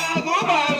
Vamos, vamos.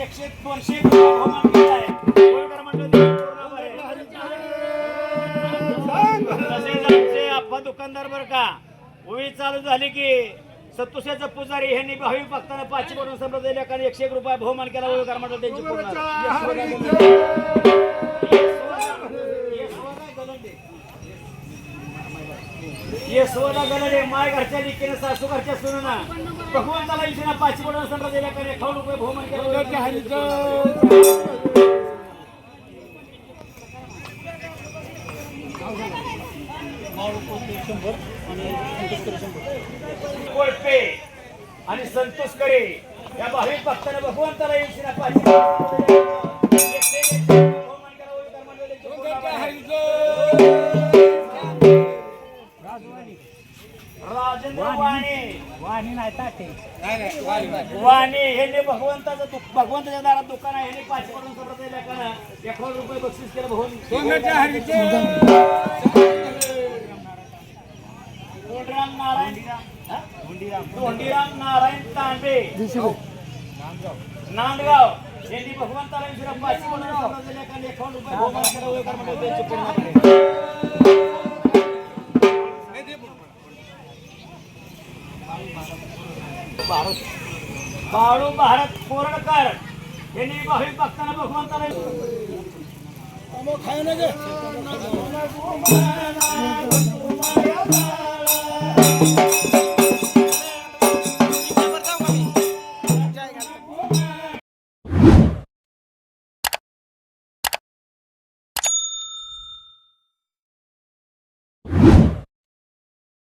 एकशे दोनशे. तसेच आमचे आप्पा दुकानदार बर का होळी चालू झाली की सत्तुशाचा पुजारी ह्यांनी भाविक भक्तांना पाचशे म्हणून लेखाने एकशे एक रुपये बहुमान केला होळकर मंडळ त्यांची पूर्ण. यशवदा गणले माय घरच्या लिखीने सासू घरच्या सुना भगवंताला इच्छा पाचशे म्हणून संप्रदाय लेखाने एकावन्न रुपये बहुमान केला. हरीचं. कोळपे आणि संतोष करे या भाविक भक्ताने भगवंताला येशील राजेंद्र वाणी वाणी नाही ताटे वाणी हे भगवंताचं दु- भगवंताच्या दारात दुकान आहे हे पाचशे सोडत लेखाना एकावन्न रुपये बक्षीस केलं भगवंत. नारायण हा? नारायण तांबे. नांदगाव. यांनी भगवंताला विचारा पाचशे पडून सोडत रुपये होळकर मंडळ त्यांची पूर्ण बाळू भारत कोरडकर यांनी भाविक भक्तांना भगवंताला